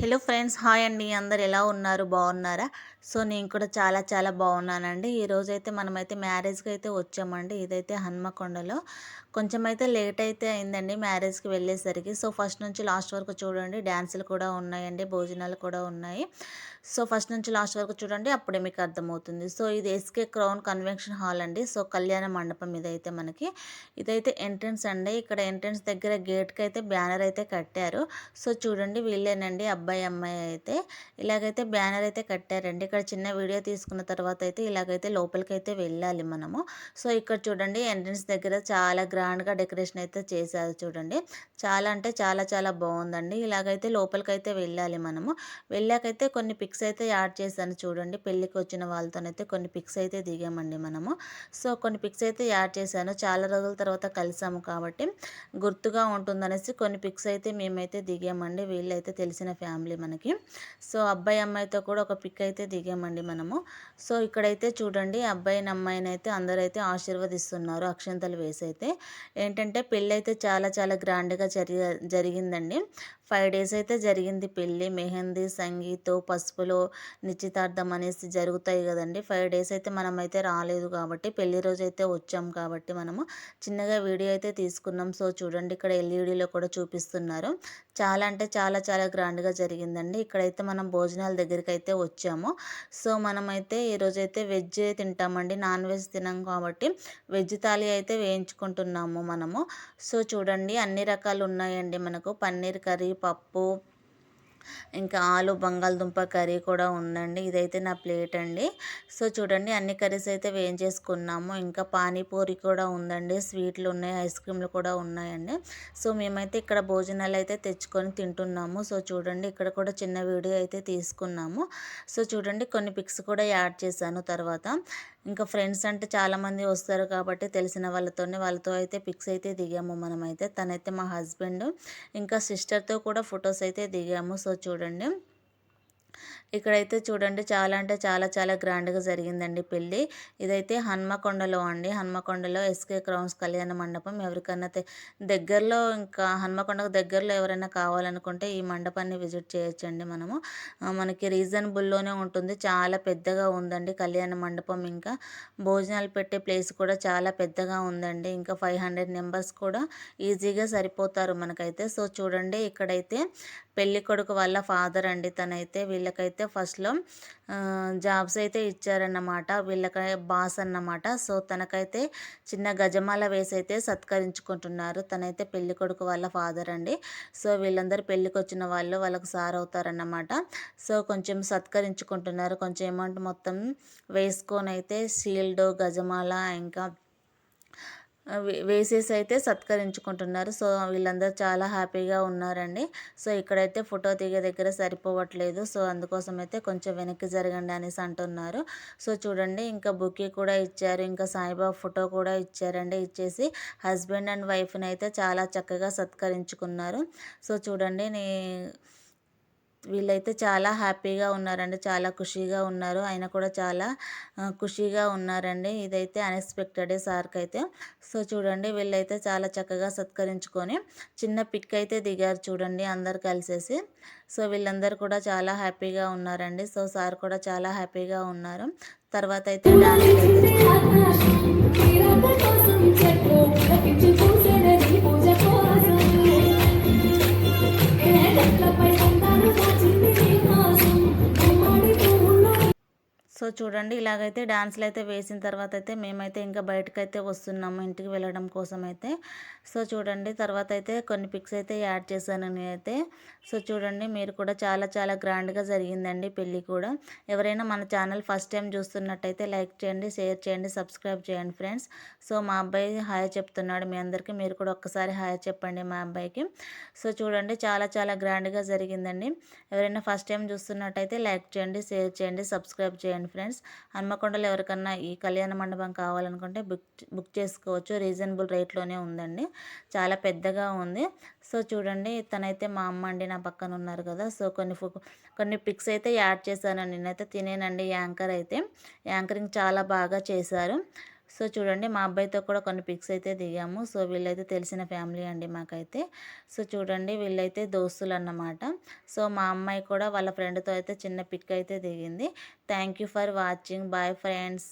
Hello friends hi అండి. అందరు ఎలా ఉన్నారు? బాగున్నారా? సో నేను కూడా చాలా చాలా బాగున్నానండి. ఈరోజైతే మనమైతే మ్యారేజ్కి అయితే వచ్చామండి. ఇదైతే హన్మకొండలో. కొంచెం అయితే లేట్ అయితే అయిందండి మ్యారేజ్కి వెళ్ళేసరికి. సో ఫస్ట్ నుంచి లాస్ట్ వరకు చూడండి. డ్యాన్సులు కూడా ఉన్నాయండి భోజనాలు కూడా ఉన్నాయి. సో ఫస్ట్ నుంచి లాస్ట్ వరకు చూడండి అప్పుడే మీకు అర్థమవుతుంది. సో ఇది ఎస్కే క్రౌన్ కన్వెన్షన్ హాల్ అండి. సో కళ్యాణ మండపం ఇదైతే మనకి. ఇదైతే ఎంట్రన్స్ అండి. ఇక్కడ ఎంట్రన్స్ దగ్గర గేట్కి అయితే బ్యానర్ అయితే కట్టారు. సో చూడండి వీళ్ళేనండి అబ్బాయి అమ్మాయి అయితే. ఇలాగైతే బ్యానర్ అయితే కట్టారండి. ఇక్కడ చిన్న వీడియో తీసుకున్న తర్వాత అయితే ఇలాగైతే లోపలికి అయితే వెళ్ళాలి మనము. సో ఇక్కడ చూడండి ఎంట్రన్స్ దగ్గర చాలా గ్రాండ్గా డెకరేషన్ అయితే చేశారు చూడండి. చాలా అంటే చాలా చాలా బాగుందండి. ఇలాగైతే లోపలికి అయితే వెళ్ళాలి మనము. వెళ్ళాకైతే కొన్ని పిక్స్ పిక్స్ అయితే యాడ్ చేశాను చూడండి. పెళ్ళికి వచ్చిన వాళ్ళతోనైతే కొన్ని పిక్స్ అయితే దిగామండి మనము. సో కొన్ని పిక్స్ అయితే యాడ్ చేశాను. చాలా రోజుల తర్వాత కలిసాము కాబట్టి గుర్తుగా ఉంటుందనేసి కొన్ని పిక్స్ అయితే మేమైతే దిగామండి. వీళ్ళైతే తెలిసిన ఫ్యామిలీ మనకి. సో అబ్బాయి అమ్మాయితో కూడా ఒక పిక్ అయితే దిగామండి మనము. సో ఇక్కడైతే చూడండి అబ్బాయిని అమ్మాయిని అయితే అందరైతే ఆశీర్వదిస్తున్నారు అక్షంతలు వేసి అయితే ఏంటంటే పెళ్ళి అయితే చాలా చాలా గ్రాండ్గా జరిగి జరిగిందండి. ఫైవ్ డేస్ అయితే జరిగింది. పెళ్ళి మెహందీ సంగీతం పసుపులో నిశ్చితార్థం అనేసి జరుగుతాయి కదండి. ఫైవ్ డేస్ అయితే మనం అయితే రాలేదు కాబట్టి పెళ్ళి రోజు అయితే వచ్చాం కాబట్టి మనము చిన్నగా వీడియో అయితే తీసుకున్నాం. సో చూడండి ఇక్కడ ఎల్ఈడిలో కూడా చూపిస్తున్నారు. చాలా అంటే చాలా చాలా గ్రాండ్గా జరిగిందండి. ఇక్కడైతే మనం భోజనాల దగ్గరికి అయితే వచ్చాము. సో మనమైతే ఈరోజైతే వెజ్ తింటామండి. నాన్ వెజ్ తినాం కాబట్టి వెజ్ థాలీ అయితే వేయించుకుంటున్నాము మనము. సో చూడండి అన్ని రకాలు ఉన్నాయండి మనకు. పన్నీర్ కర్రీ పప్పు ఇంకా ఆలు బంగాళదుంప కర్రీ కూడా ఉందండి. ఇదైతే నా ప్లేట్ అండి. సో చూడండి అన్ని కర్రీస్ అయితే వేయించేసుకున్నాము. ఇంకా పానీపూరి కూడా ఉందండి. స్వీట్లు ఉన్నాయి ఐస్ క్రీమ్లు కూడా ఉన్నాయండి. సో మేమైతే ఇక్కడ భోజనాలు అయితే తెచ్చుకొని తింటున్నాము. సో చూడండి ఇక్కడ కూడా చిన్న వీడియో అయితే తీసుకున్నాము. సో చూడండి కొన్ని పిక్స్ కూడా యాడ్ చేశాను తర్వాత. ఇంకా ఫ్రెండ్స్ అంటే చాలామంది వస్తారు కాబట్టి తెలిసిన వాళ్ళతోనే వాళ్ళతో అయితే పిక్స్ అయితే దిగాము మనమైతే. తనైతే మా హస్బెండ్ ఇంకా సిస్టర్తో కూడా ఫొటోస్ అయితే దిగాము. సో చూడండి. ఇక్కడైతే చూడండి చాలా అంటే చాలా చాలా గ్రాండ్గా జరిగిందండి పెళ్ళి. ఇదైతే హన్మకొండలో అండి. హన్మకొండలో ఎస్కే క్రౌన్స్ కళ్యాణ మండపం. ఎవరికైనా దగ్గరలో ఇంకా హన్మకొండకు దగ్గరలో ఎవరైనా కావాలనుకుంటే ఈ మండపాన్ని విజిట్ చేయొచ్చండి మనము. మనకి రీజనబుల్లోనే ఉంటుంది. చాలా పెద్దగా ఉందండి కళ్యాణ మండపం ఇంకా. భోజనాలు పెట్టే ప్లేస్ కూడా చాలా పెద్దగా ఉందండి. ఇంకా ఫైవ్ హండ్రెడ్ మెంబర్స్ కూడా ఈజీగా సరిపోతారు మనకైతే. సో చూడండి ఇక్కడైతే పెళ్ళి కొడుకు వాళ్ళ ఫాదర్ అండి. తనైతే వీళ్ళకైతే ఫస్ట్లో జాబ్స్ అయితే ఇచ్చారన్నమాట. వీళ్ళకి బాస్ అన్నమాట. సో తనకైతే చిన్న గజమాల వేసి అయితే సత్కరించుకుంటున్నారు. తనైతే పెళ్ళి కొడుకు వాళ్ళ ఫాదర్ అండి. సో వీళ్ళందరూ పెళ్ళికి వచ్చిన వాళ్ళు వాళ్ళకు సార్ అవుతారన్నమాట. సో కొంచెం సత్కరించుకుంటున్నారు. కొంచెం అమౌంట్ మొత్తం వేసుకొని అయితే షీల్డ్ గజమాల ఇంకా వేసేసి అయితే సత్కరించుకుంటున్నారు. సో వీళ్ళందరూ చాలా హ్యాపీగా ఉన్నారండి. సో ఇక్కడైతే ఫోటో దిగే దగ్గర సరిపోవట్లేదు. సో అందుకోసం అయితే కొంచెం వెనక్కి జరగండి అనేసి అంటున్నారు. సో చూడండి ఇంకా బుక్కి కూడా ఇచ్చారు. ఇంకా సాయిబాబా ఫోటో కూడా ఇచ్చారండి. ఇచ్చేసి హస్బెండ్ అండ్ వైఫ్ని అయితే చాలా చక్కగా సత్కరించుకున్నారు. సో చూడండి నీ వీళ్ళైతే చాలా హ్యాపీగా ఉన్నారండి. చాలా ఖుషీగా ఉన్నారు. ఆయన కూడా చాలా ఖుషీగా ఉన్నారండి. ఇదైతే అన్ఎక్స్పెక్టెడ్ సార్కి అయితే. సో చూడండి వీళ్ళైతే చాలా చక్కగా సత్కరించుకొని చిన్న పిక్ అయితే దిగారు చూడండి అందరు కలిసేసి. సో వీళ్ళందరూ కూడా చాలా హ్యాపీగా ఉన్నారండి. సో సార్ కూడా చాలా హ్యాపీగా ఉన్నారు. తర్వాత అయితే డాన్స్ సో చూడండి ఇలాగైతే డాన్స్లు అయితే వేసిన తర్వాత అయితే మేమైతే ఇంకా బయటకైతే వస్తున్నాము ఇంటికి వెళ్ళడం కోసం అయితే సో చూడండి తర్వాత అయితే కొన్ని పిక్స్ అయితే యాడ్ చేశాను నేనైతే. సో చూడండి మీరు కూడా చాలా చాలా గ్రాండ్గా జరిగిందండి పెళ్ళి కూడా. ఎవరైనా మన ఛానల్ ఫస్ట్ టైం చూస్తున్నట్టయితే లైక్ చేయండి షేర్ చేయండి సబ్స్క్రైబ్ చేయండి ఫ్రెండ్స్. సో మా అబ్బాయి హాయ్ చెప్తున్నాడు మీ అందరికీ మీరు కూడా ఒక్కసారి హాయ్ చెప్పండి మా అబ్బాయికి. సో చూడండి చాలా చాలా గ్రాండ్గా జరిగిందండి. ఎవరైనా ఫస్ట్ టైం చూస్తున్నట్టయితే లైక్ చేయండి షేర్ చేయండి సబ్స్క్రైబ్ చేయండి ఫ్రెండ్స్. హన్మకొండలో ఎవరికన్నా ఈ కళ్యాణ మండపం కావాలనుకుంటే బుక్ బుక్ చేసుకోవచ్చు. రీజనబుల్ రేట్లోనే ఉందండి. చాలా పెద్దగా ఉంది. సో చూడండి తనైతే మా అమ్మ అండి నా పక్కన ఉన్నారు కదా. సో కొన్ని కొన్ని పిక్స్ అయితే యాడ్ చేశాను. నేనైతే తినేనండి యాంకర్ అయితే. యాంకరింగ్ చాలా బాగా చేశారు. సో చూడండి మా అబ్బాయితో కూడా కొన్ని పిక్స్ అయితే దిగాము. సో వీళ్ళైతే తెలిసిన ఫ్యామిలీ అండి మాకైతే. సో చూడండి వీళ్ళైతే దోస్తులు అన్నమాట సో మా అమ్మాయి కూడా వాళ్ళ ఫ్రెండ్తో అయితే చిన్న పిక్ అయితే దిగింది. Thank you for watching. Bye friends.